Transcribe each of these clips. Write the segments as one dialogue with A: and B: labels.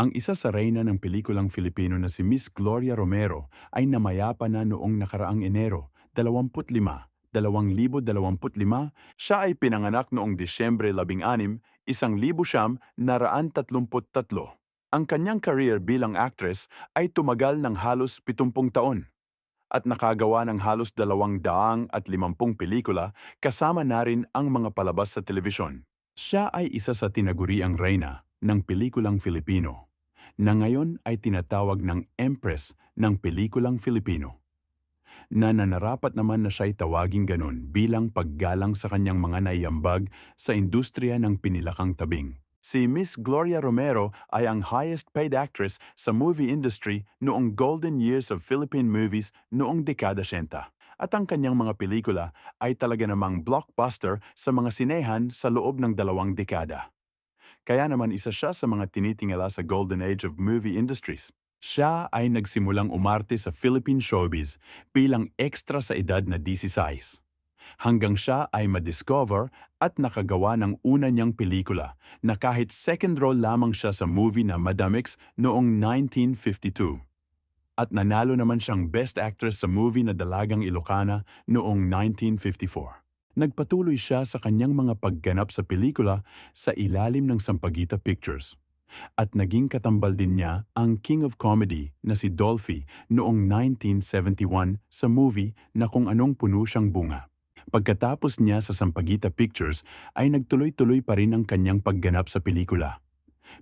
A: Ang isa sa reyna ng pelikulang Filipino na si Miss Gloria Romero ay namayapa na noong nakaraang Enero 25, 2025. Siya ay pinanganak noong Disyembre 16, 1933. Ang kanyang career bilang actress ay tumagal ng halos 70 taon at nakagawa ng halos 250 pelikula kasama na rin ang mga palabas sa telebisyon. Siya ay isa sa tinaguriang reyna ng pelikulang Filipino na ngayon ay tinatawag ng Empress ng pelikulang Filipino. Nananarapat naman na siya'y tawaging ganon bilang paggalang sa kanyang mga naiambag sa industriya ng pinilakang tabing. Si Miss Gloria Romero ay ang highest paid actress sa movie industry noong golden years of Philippine movies noong dekada 60. At ang kanyang mga pelikula ay talaga namang blockbuster sa mga sinehan sa loob ng dalawang dekada. Kaya naman isa siya sa mga tinitingala sa golden age of movie industries. Siya ay nagsimulang umarte sa Philippine showbiz bilang extra sa edad na 16 hanggang siya ay madiscover at nakagawa ng una niyang pelikula na kahit second role lamang siya sa movie na Madam X noong 1952. At nanalo naman siyang Best Actress sa movie na Dalagang Ilocana noong 1954. Nagpatuloy siya sa kanyang mga pagganap sa pelikula sa ilalim ng Sampaguita Pictures. At naging katambal din niya ang King of Comedy na si Dolphy noong 1971 sa movie na kung anong puno siyang bunga. Pagkatapos niya sa Sampaguita Pictures ay nagtuloy-tuloy pa rin ang kanyang pagganap sa pelikula.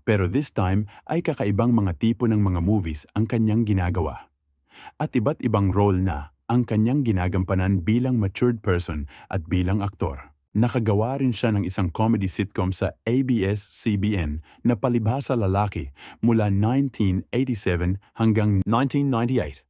A: Pero this time ay kakaibang mga tipo ng mga movies ang kanyang ginagawa. At iba't ibang role na ang kanyang ginagampanan bilang matured person at bilang aktor. Nakagawa rin siya ng isang comedy sitcom sa ABS-CBN na Palibhasa Lalaki mula 1987 hanggang 1998.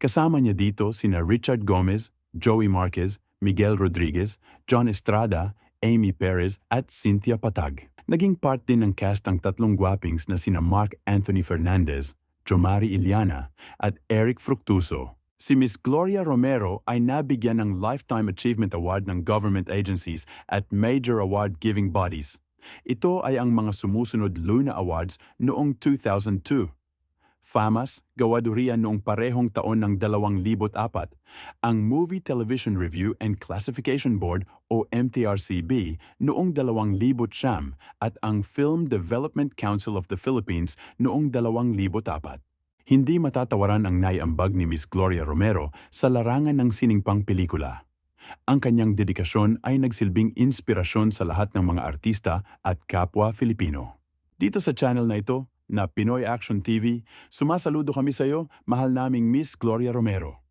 A: Kasama niya dito sina Richard Gomez, Joey Marquez, Miguel Rodriguez, John Estrada, Amy Perez at Cynthia Patag. Naging part din ng cast ang tatlong guwapings na sina Mark Anthony Fernandez, Jomari Iliana at Eric Fructuso. Si Miss Gloria Romero ay nabigyan ng Lifetime Achievement Award ng government agencies at major award-giving bodies. Ito ay ang mga sumusunod Luna Awards noong 2002. FAMAS, gawadurian noong parehong taon ng 2004, ang Movie Television Review and Classification Board o MTRCB noong 2000 siyam at ang Film Development Council of the Philippines noong 2004. Hindi matatawaran ang naiambag ni Miss Gloria Romero sa larangan ng siningpang pelikula. Ang kanyang dedikasyon ay nagsilbing inspirasyon sa lahat ng mga artista at kapwa Filipino. Dito sa channel na ito, na Pinoy Action TV, sumasaludo kami sa iyo, mahal naming Miss Gloria Romero.